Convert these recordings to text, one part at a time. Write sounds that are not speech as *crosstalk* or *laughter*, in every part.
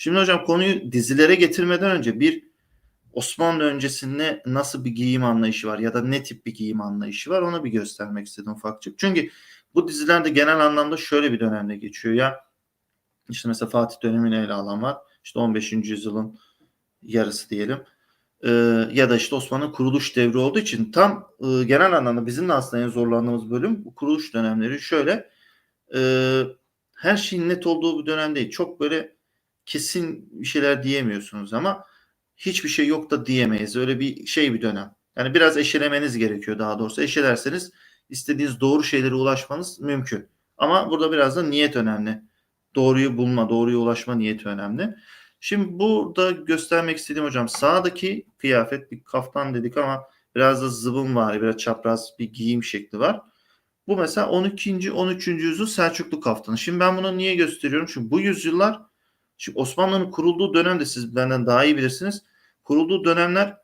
Şimdi hocam konuyu dizilere getirmeden önce bir Osmanlı öncesinde nasıl bir giyim anlayışı var ya da ne tip bir giyim anlayışı var onu bir göstermek istedim ufakçık. Çünkü bu dizilerde genel anlamda şöyle bir dönemde geçiyor ya. İşte mesela Fatih dönemini ele alan var. İşte 15. yüzyılın yarısı diyelim. Ee, ya da işte Osmanlı kuruluş devri olduğu için tam e, genel anlamda bizim de aslında en zorlandığımız bölüm bu kuruluş dönemleri şöyle e, her şeyin net olduğu bir dönem değil. Çok böyle kesin bir şeyler diyemiyorsunuz ama hiçbir şey yok da diyemeyiz. Öyle bir şey bir dönem. Yani biraz eşelemeniz gerekiyor daha doğrusu. Eşelerseniz istediğiniz doğru şeylere ulaşmanız mümkün. Ama burada biraz da niyet önemli. Doğruyu bulma, doğruya ulaşma niyeti önemli. Şimdi burada göstermek istediğim hocam sağdaki kıyafet bir kaftan dedik ama biraz da zıbın var, biraz çapraz bir giyim şekli var. Bu mesela 12. 13. yüzyıl Selçuklu kaftanı. Şimdi ben bunu niye gösteriyorum? Çünkü bu yüzyıllar şimdi Osmanlı'nın kurulduğu dönemde siz benden daha iyi bilirsiniz. Kurulduğu dönemler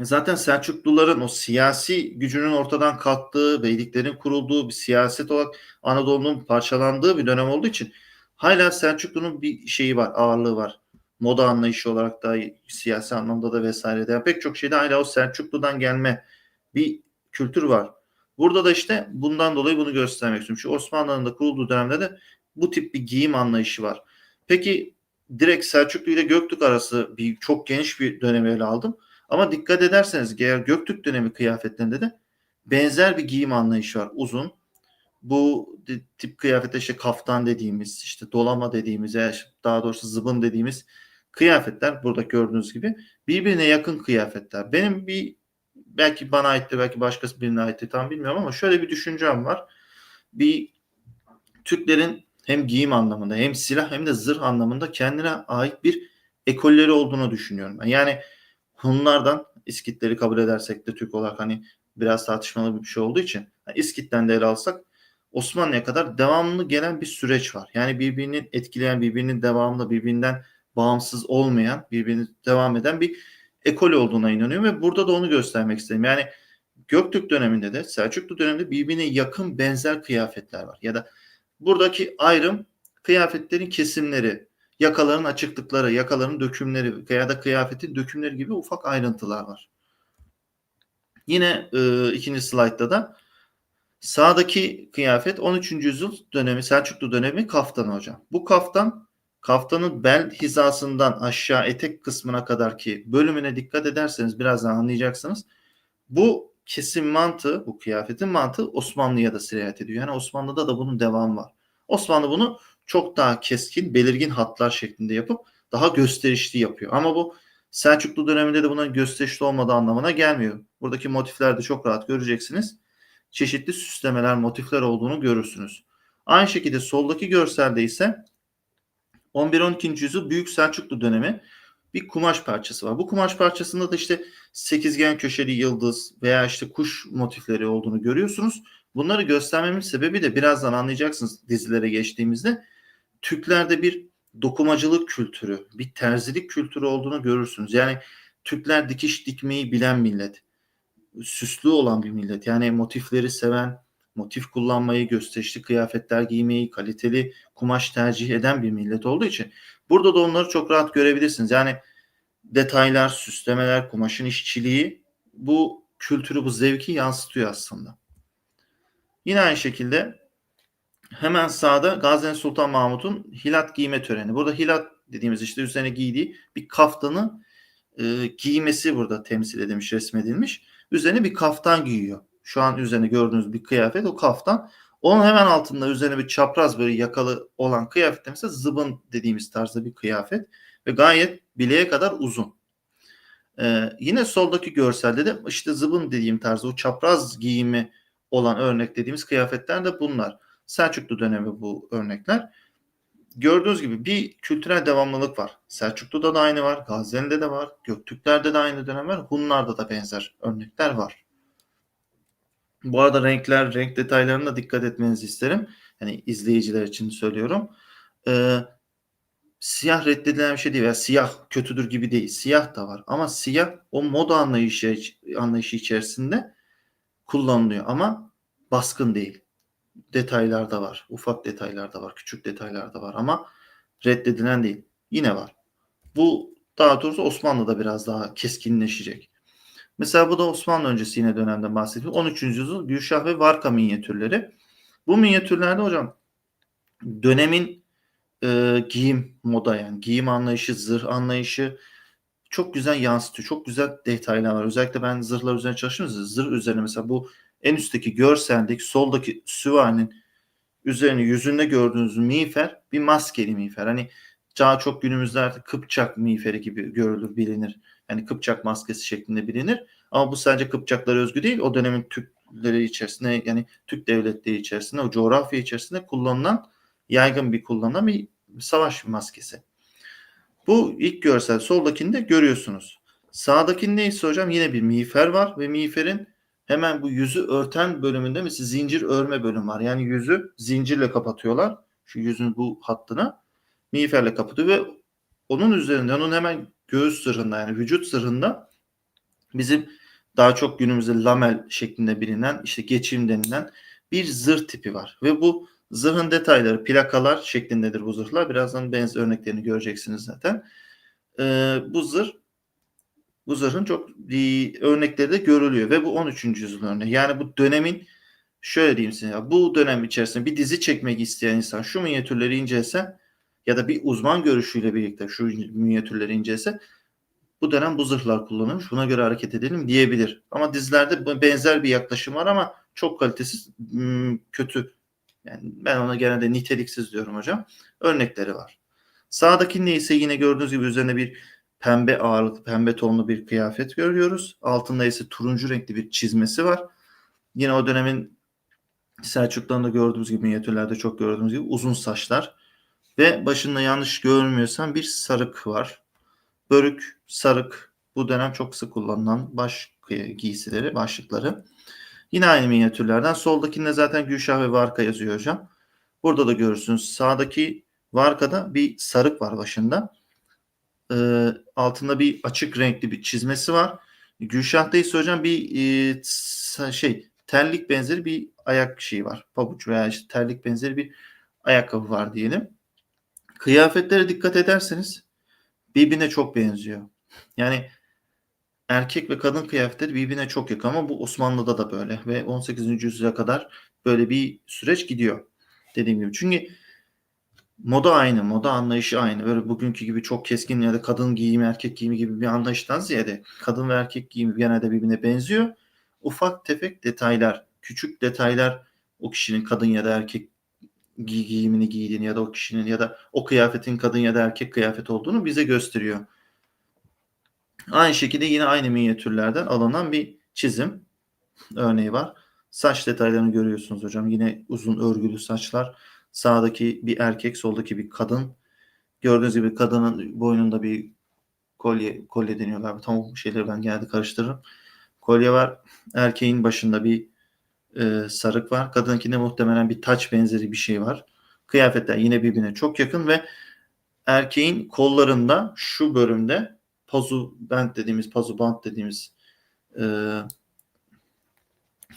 zaten Selçukluların o siyasi gücünün ortadan kalktığı, beyliklerin kurulduğu bir siyaset olarak Anadolu'nun parçalandığı bir dönem olduğu için hala Selçuklu'nun bir şeyi var, ağırlığı var. Moda anlayışı olarak da siyasi anlamda da vesaire de yani pek çok şeyde hala o Selçuklu'dan gelme bir kültür var. Burada da işte bundan dolayı bunu göstermek istiyorum. Şu Osmanlı'nın da kurulduğu dönemde de bu tip bir giyim anlayışı var. Peki direkt Selçuklu ile Göktürk arası bir çok geniş bir dönemi ele aldım. Ama dikkat ederseniz eğer Göktürk dönemi kıyafetlerinde de benzer bir giyim anlayışı var. Uzun. Bu tip kıyafette işte kaftan dediğimiz, işte dolama dediğimiz, daha doğrusu zıbın dediğimiz kıyafetler burada gördüğünüz gibi birbirine yakın kıyafetler. Benim bir belki bana aitti belki başkası birine aitti tam bilmiyorum ama şöyle bir düşüncem var. Bir Türklerin hem giyim anlamında hem silah hem de zırh anlamında kendine ait bir ekolleri olduğunu düşünüyorum. Yani Hunlardan İskitleri kabul edersek de Türk olarak hani biraz tartışmalı bir şey olduğu için yani İskit'ten de ele alsak Osmanlı'ya kadar devamlı gelen bir süreç var. Yani birbirini etkileyen, birbirinin devamlı, birbirinden bağımsız olmayan, birbirini devam eden bir ekol olduğuna inanıyorum ve burada da onu göstermek istedim. Yani Göktürk döneminde de Selçuklu döneminde birbirine yakın benzer kıyafetler var. Ya da buradaki ayrım kıyafetlerin kesimleri, yakaların açıklıkları, yakaların dökümleri ya da kıyafetin dökümleri gibi ufak ayrıntılar var. Yine e, ikinci slaytta da sağdaki kıyafet 13. yüzyıl dönemi Selçuklu dönemi kaftan hocam. Bu kaftan kaftanın bel hizasından aşağı etek kısmına kadar ki bölümüne dikkat ederseniz birazdan anlayacaksınız. Bu kesim mantığı, bu kıyafetin mantığı Osmanlı'ya da sirayet ediyor. Yani Osmanlı'da da bunun devamı var. Osmanlı bunu çok daha keskin, belirgin hatlar şeklinde yapıp daha gösterişli yapıyor. Ama bu Selçuklu döneminde de bunun gösterişli olmadığı anlamına gelmiyor. Buradaki motiflerde çok rahat göreceksiniz. Çeşitli süslemeler, motifler olduğunu görürsünüz. Aynı şekilde soldaki görselde ise 11-12. yüzyıl Büyük Selçuklu dönemi bir kumaş parçası var. Bu kumaş parçasında da işte sekizgen köşeli yıldız veya işte kuş motifleri olduğunu görüyorsunuz. Bunları göstermemin sebebi de birazdan anlayacaksınız dizilere geçtiğimizde Türklerde bir dokumacılık kültürü, bir terzilik kültürü olduğunu görürsünüz. Yani Türkler dikiş dikmeyi bilen millet. Süslü olan bir millet. Yani motifleri seven, motif kullanmayı, gösterişli kıyafetler giymeyi, kaliteli kumaş tercih eden bir millet olduğu için burada da onları çok rahat görebilirsiniz. Yani detaylar, süslemeler, kumaşın işçiliği bu kültürü, bu zevki yansıtıyor aslında. Yine aynı şekilde hemen sağda Gazneli Sultan Mahmut'un hilat giyme töreni. Burada hilat dediğimiz işte üzerine giydiği bir kaftanı e, giymesi burada temsil edilmiş, resmedilmiş. Üzerine bir kaftan giyiyor. Şu an üzerine gördüğünüz bir kıyafet o kaftan. Onun hemen altında üzerine bir çapraz böyle yakalı olan kıyafet mesela zıbın dediğimiz tarzda bir kıyafet ve gayet bileğe kadar uzun. Ee, yine soldaki görselde de işte zıbın dediğim tarzda o çapraz giyimi olan örnek dediğimiz kıyafetler de bunlar. Selçuklu dönemi bu örnekler. Gördüğünüz gibi bir kültürel devamlılık var. Selçuklu'da da aynı var, Gazneli'de de var, Göktürkler'de de aynı dönem var, Hunlar'da da benzer örnekler var. Bu arada renkler, renk detaylarına dikkat etmenizi isterim. Yani izleyiciler için söylüyorum. Ee, siyah reddedilen bir şey değil veya siyah kötüdür gibi değil. Siyah da var ama siyah o moda anlayışı, anlayışı içerisinde kullanılıyor ama baskın değil. Detaylar da var. Ufak detaylar da var. Küçük detaylar da var ama reddedilen değil. yine var. Bu daha doğrusu Osmanlı'da biraz daha keskinleşecek. Mesela bu da Osmanlı öncesi yine dönemden bahsediyorum. 13. yüzyıl Gülşah ve Varka minyatürleri. Bu minyatürlerde hocam dönemin e, giyim moda yani giyim anlayışı, zırh anlayışı çok güzel yansıtıyor. Çok güzel detaylar var. Özellikle ben zırhlar üzerine çalışıyorum. Zırh üzerine mesela bu en üstteki görseldeki soldaki süvarinin üzerine yüzünde gördüğünüz miğfer bir maskeli miğfer. Hani daha çok günümüzde artık Kıpçak miğferi gibi görülür, bilinir. Yani Kıpçak maskesi şeklinde bilinir. Ama bu sadece Kıpçaklara özgü değil. O dönemin Türkleri içerisinde yani Türk devletleri içerisinde o coğrafya içerisinde kullanılan yaygın bir kullanılan bir savaş maskesi. Bu ilk görsel soldakinde görüyorsunuz. Sağdakinde ise hocam yine bir miğfer var ve miğferin hemen bu yüzü örten bölümünde mesela zincir örme bölüm var. Yani yüzü zincirle kapatıyorlar. Şu yüzün bu hattına miğferle kapatıyor ve onun üzerinde onun hemen göğüs sırrında yani vücut sırrında bizim daha çok günümüzde lamel şeklinde bilinen işte geçim denilen bir zırh tipi var. Ve bu zırhın detayları plakalar şeklindedir bu zırhlar. Birazdan benzer örneklerini göreceksiniz zaten. Ee, bu zırh bu zırhın çok iyi örnekleri de görülüyor ve bu 13. yüzyıl örneği. Yani bu dönemin şöyle diyeyim size ya, bu dönem içerisinde bir dizi çekmek isteyen insan şu minyatürleri incelese ya da bir uzman görüşüyle birlikte şu minyatürleri incelese bu dönem bu zırhlar kullanılmış buna göre hareket edelim diyebilir. Ama dizilerde benzer bir yaklaşım var ama çok kalitesiz kötü. Yani ben ona genelde niteliksiz diyorum hocam. Örnekleri var. Sağdakinde ise yine gördüğünüz gibi üzerine bir pembe ağırlıklı, pembe tonlu bir kıyafet görüyoruz. Altında ise turuncu renkli bir çizmesi var. Yine o dönemin Selçuklularında gördüğümüz gibi minyatürlerde çok gördüğümüz gibi uzun saçlar ve başında yanlış görmüyorsam bir sarık var. Börük, sarık bu dönem çok sık kullanılan baş giysileri, başlıkları. Yine aynı minyatürlerden. Soldakinde zaten Gülşah ve Varka yazıyor hocam. Burada da görürsünüz. Sağdaki Varka'da bir sarık var başında. Ee, altında bir açık renkli bir çizmesi var. Gülşah'ta ise hocam bir e, şey terlik benzeri bir ayak şeyi var. Pabuç veya işte terlik benzeri bir ayakkabı var diyelim. Kıyafetlere dikkat ederseniz birbirine çok benziyor. Yani erkek ve kadın kıyafetleri birbirine çok yakın ama bu Osmanlı'da da böyle ve 18. yüzyıla kadar böyle bir süreç gidiyor. Dediğim gibi. Çünkü moda aynı, moda anlayışı aynı. Böyle bugünkü gibi çok keskin ya da kadın giyimi, erkek giyimi gibi bir anlayıştan ziyade kadın ve erkek giyimi genelde birbirine benziyor. Ufak tefek detaylar, küçük detaylar o kişinin kadın ya da erkek giy giyimini giydiğini ya da o kişinin ya da o kıyafetin kadın ya da erkek kıyafet olduğunu bize gösteriyor. Aynı şekilde yine aynı minyatürlerden alınan bir çizim örneği var. Saç detaylarını görüyorsunuz hocam. Yine uzun örgülü saçlar. Sağdaki bir erkek, soldaki bir kadın. Gördüğünüz gibi kadının boynunda bir kolye, kolye deniyor galiba. Tam bu şeyleri ben genelde karıştırırım. Kolye var. Erkeğin başında bir e, sarık var. Kadınkinde muhtemelen bir taç benzeri bir şey var. Kıyafetler yine birbirine çok yakın ve erkeğin kollarında şu bölümde pazu band dediğimiz pazu band dediğimiz e,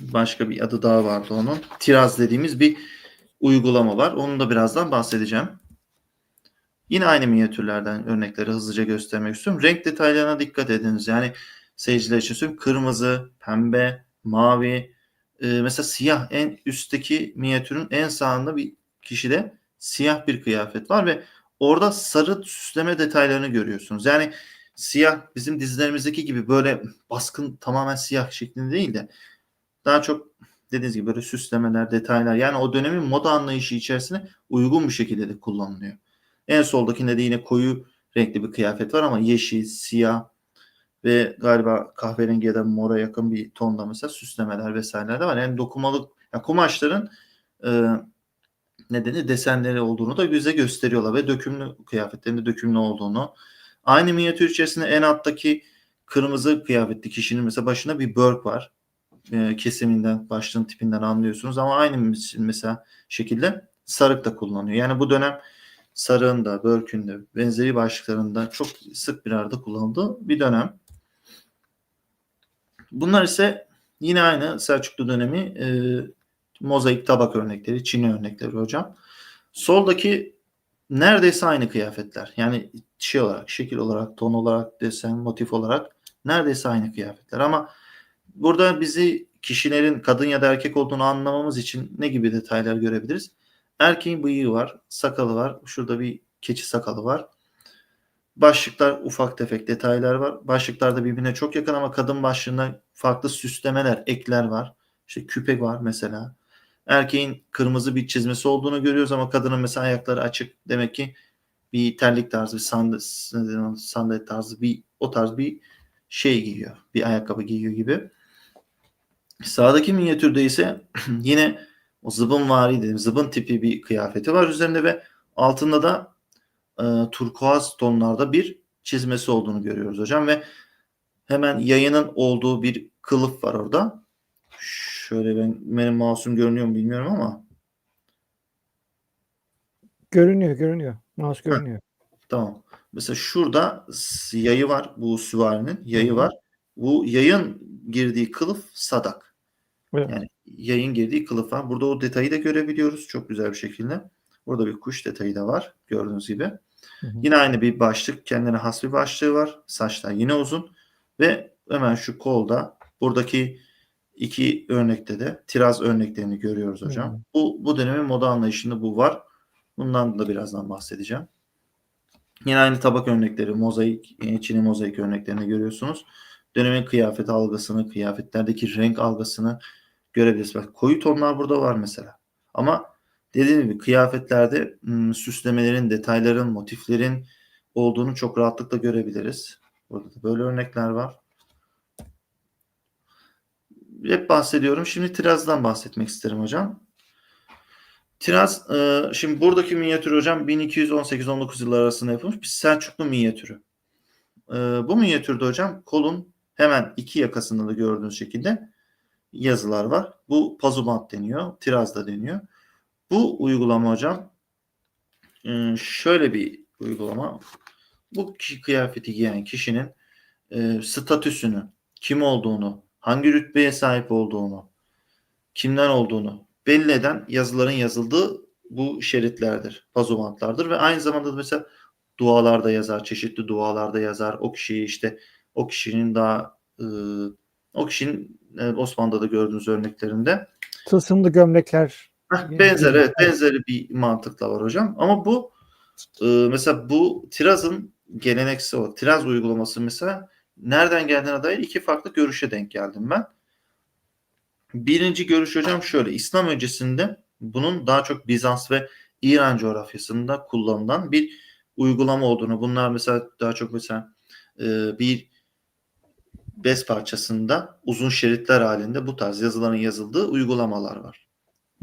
başka bir adı daha vardı onun. Tiraz dediğimiz bir uygulama var. Onu da birazdan bahsedeceğim. Yine aynı minyatürlerden örnekleri hızlıca göstermek istiyorum. Renk detaylarına dikkat ediniz. Yani seyirciler için. Kırmızı, pembe, mavi, e, mesela siyah en üstteki minyatürün en sağında bir kişide siyah bir kıyafet var ve orada sarı süsleme detaylarını görüyorsunuz. Yani siyah bizim dizilerimizdeki gibi böyle baskın tamamen siyah şeklinde değil de daha çok dediğiniz gibi böyle süslemeler, detaylar yani o dönemin moda anlayışı içerisine uygun bir şekilde de kullanılıyor. En soldakinde de yine koyu renkli bir kıyafet var ama yeşil, siyah ve galiba kahverengi ya da mora yakın bir tonda mesela süslemeler vesaireler de var. Yani dokumalık yani kumaşların e, nedeni desenleri olduğunu da bize gösteriyorlar ve dökümlü kıyafetlerinde dökümlü olduğunu. Aynı minyatür içerisinde en alttaki kırmızı kıyafetli kişinin mesela başında bir börk var. E, kesiminden, başlığın tipinden anlıyorsunuz ama aynı mesela şekilde sarık da kullanıyor. Yani bu dönem sarığın da, benzeri başlıklarında çok sık bir arada kullanıldığı bir dönem. Bunlar ise yine aynı Selçuklu dönemi e, mozaik tabak örnekleri, Çin örnekleri hocam. Soldaki neredeyse aynı kıyafetler. Yani şey olarak, şekil olarak, ton olarak, desen, motif olarak neredeyse aynı kıyafetler. Ama burada bizi kişilerin kadın ya da erkek olduğunu anlamamız için ne gibi detaylar görebiliriz? Erkeğin bıyığı var, sakalı var. Şurada bir keçi sakalı var. Başlıklar ufak tefek detaylar var. Başlıklarda birbirine çok yakın ama kadın başlığında farklı süslemeler, ekler var. İşte küpe var mesela. Erkeğin kırmızı bir çizmesi olduğunu görüyoruz ama kadının mesela ayakları açık. Demek ki bir terlik tarzı, bir sandal, sandal tarzı bir o tarz bir şey giyiyor. Bir ayakkabı giyiyor gibi. Sağdaki minyatürde ise *clears throat* yine o zıbın vari dedim. Zıbın tipi bir kıyafeti var üzerinde ve altında da e, turkuaz tonlarda bir çizmesi olduğunu görüyoruz hocam ve hemen yayının olduğu bir kılıf var orada. Şöyle ben benim mouse'um görünüyor mu bilmiyorum ama Görünüyor, görünüyor. Mouse görünüyor. tamam. Mesela şurada yayı var. Bu süvarinin yayı var. Bu yayın girdiği kılıf sadak. Evet. Yani yayın girdiği kılıf var. Burada o detayı da görebiliyoruz çok güzel bir şekilde. Burada bir kuş detayı da var gördüğünüz gibi. Hı hı. Yine aynı bir başlık. Kendine has bir başlığı var. Saçlar yine uzun. Ve hemen şu kolda buradaki iki örnekte de tiraz örneklerini görüyoruz hocam. Hı. Bu, bu dönemin moda anlayışında bu var. Bundan da birazdan bahsedeceğim. Yine aynı tabak örnekleri, mozaik, e, Çin'i mozaik örneklerini görüyorsunuz. Dönemin kıyafet algısını, kıyafetlerdeki renk algısını görebilirsiniz. Bak, koyu tonlar burada var mesela. Ama dediğim gibi kıyafetlerde süslemelerin, detayların, motiflerin olduğunu çok rahatlıkla görebiliriz. Burada da böyle örnekler var. Hep bahsediyorum. Şimdi tirazdan bahsetmek isterim hocam. Tiraz, şimdi buradaki minyatür hocam 1218-19 yılları arasında yapılmış bir Selçuklu minyatürü. Bu minyatürde hocam kolun hemen iki yakasında da gördüğünüz şekilde yazılar var. Bu pazumant deniyor, tiraz da deniyor. Bu uygulama hocam e, şöyle bir uygulama. Bu kıyafeti giyen kişinin e, statüsünü, kim olduğunu, hangi rütbeye sahip olduğunu, kimden olduğunu belli eden yazıların yazıldığı bu şeritlerdir, pazumantlardır ve aynı zamanda da mesela dualarda yazar, çeşitli dualarda yazar. O kişiyi işte o kişinin daha e, o kişinin Osmanlı'da da gördüğünüz örneklerinde Tılsımlı gömlekler. Heh, benzer evet benzeri bir mantıkla var hocam. Ama bu e, mesela bu tirazın geleneksel o tiraz uygulaması mesela nereden geldiğine dair iki farklı görüşe denk geldim ben. Birinci görüş hocam şöyle. İslam öncesinde bunun daha çok Bizans ve İran coğrafyasında kullanılan bir uygulama olduğunu. Bunlar mesela daha çok mesela e, bir bez parçasında uzun şeritler halinde bu tarz yazıların yazıldığı uygulamalar var.